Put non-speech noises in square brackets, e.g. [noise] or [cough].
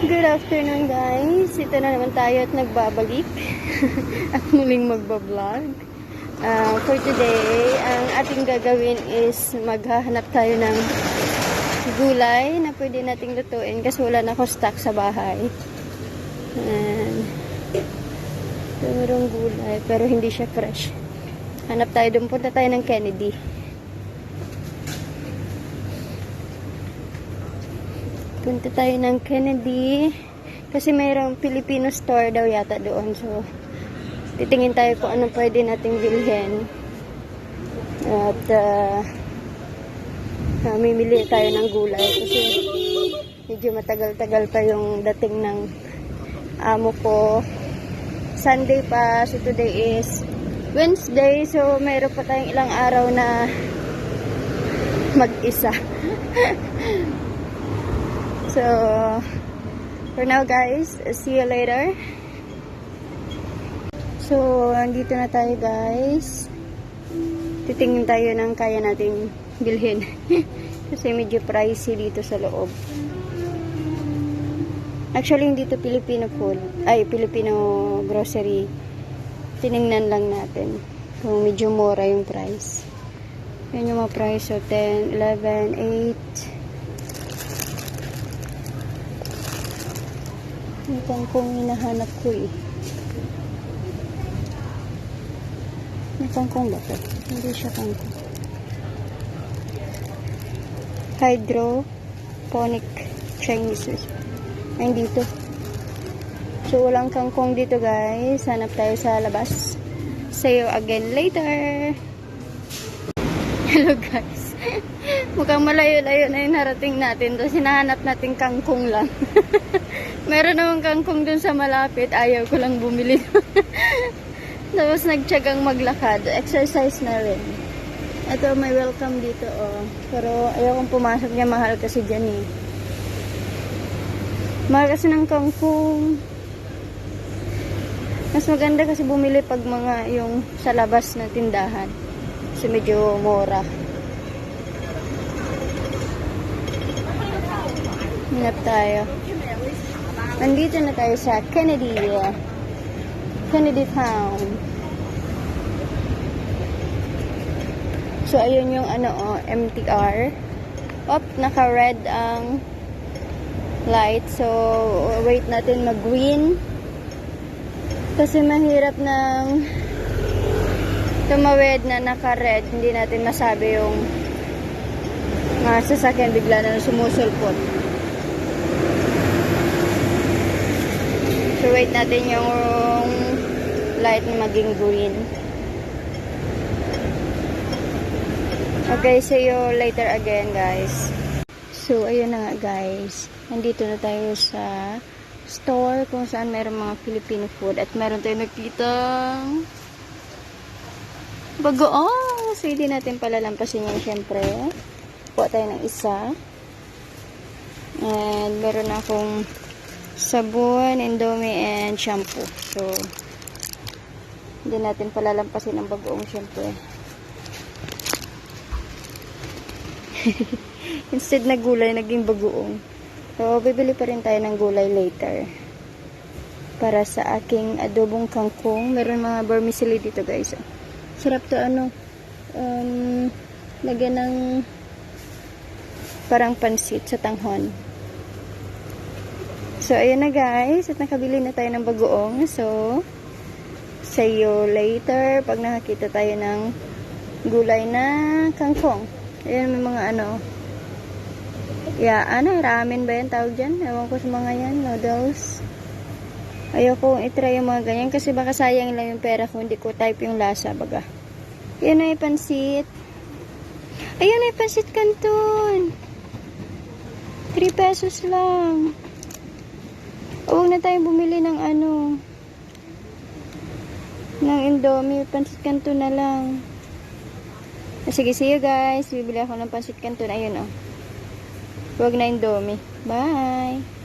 Good afternoon guys. Ito na naman tayo at nagbabalik. [laughs] at muling magbablog. Uh, for today, ang ating gagawin is maghahanap tayo ng gulay na pwede nating lutuin kasi wala na ako stock sa bahay. And, mayroong gulay pero hindi siya fresh. Hanap tayo doon. Punta tayo ng Kennedy. Punta tayo ng Kennedy. Kasi mayroong Filipino store daw yata doon. So, titingin tayo kung anong pwede nating bilhin. At, uh, uh, mimili tayo ng gulay. Kasi, medyo matagal-tagal pa yung dating ng amo ko. Sunday pa. So, today is Wednesday. So, mayroon pa tayong ilang araw na mag-isa. [laughs] So, for now guys, see you later. So, andito na tayo guys. Titingin tayo ng kaya nating bilhin. [laughs] Kasi medyo pricey dito sa loob. Actually, hindi to Filipino food. Ay, Filipino grocery. Tiningnan lang natin kung medyo mura yung price. Yan yung mga price. So, 10, 11, 8, Yung kangkong hinahanap ko eh. May kangkong ba to? Hindi siya kangkong. Hydroponic Chinese. Ay, dito. So, walang kangkong dito guys. Hanap tayo sa labas. See you again later. [laughs] Hello guys. Mukhang malayo-layo na yung narating natin. Tapos hinahanap natin kangkong lang. [laughs] Meron namang kangkong dun sa malapit. Ayaw ko lang bumili. [laughs] Tapos nagtsagang maglakad. Exercise na rin. Ito, may welcome dito, oh. Pero ayaw kong pumasok niya. Mahal kasi dyan, eh. Mahal kasi ng kangkong. Mas maganda kasi bumili pag mga yung sa labas na tindahan. Kasi medyo mura. Hanap tayo. Nandito na tayo sa Kennedy. uh, Kennedy Town. So, ayun yung ano, oh, MTR. Op, naka-red ang light. So, wait natin mag-green. Kasi mahirap ng tumawid na naka-red. Hindi natin masabi yung mga sasakyan bigla na sumusulpot. So, wait natin yung light na maging green. Okay, see you later again, guys. So, ayun na nga, guys. Nandito na tayo sa store kung saan meron mga Filipino food. At meron tayo nakita bagoong. So, hindi natin palalampasin yan, syempre. Kuha tayo ng isa. And, meron akong sabon, indomie, and shampoo. So, hindi natin palalampasin ang bagoong, syempre. [laughs] Instead na gulay, naging bagoong. So, bibili pa rin tayo ng gulay later. Para sa aking adobong kangkong. Meron mga vermicelli dito, guys. Sarap to, ano. Um, lagyan ng parang pansit sa tanghon. So, ayun na guys. At nakabili na tayo ng bagoong. So, see you later pag nakakita tayo ng gulay na kangkong. Ayan, may mga ano. Yeah, ano, ramen ba yan tawag dyan? Ewan ko sa mga yan, noodles. Ayoko itry yung mga ganyan kasi baka sayang lang yung pera kung hindi ko type yung lasa, baga. Yan ay pansit. Ayun ay pansit kanton. 3 pesos lang. Huwag na tayo bumili ng ano. Ng Indomie. Pansit kanton na lang. Ah, Sige, see you guys. Bibili ako ng pansit kanton. Ayun, oh. Huwag na Indomie. Bye!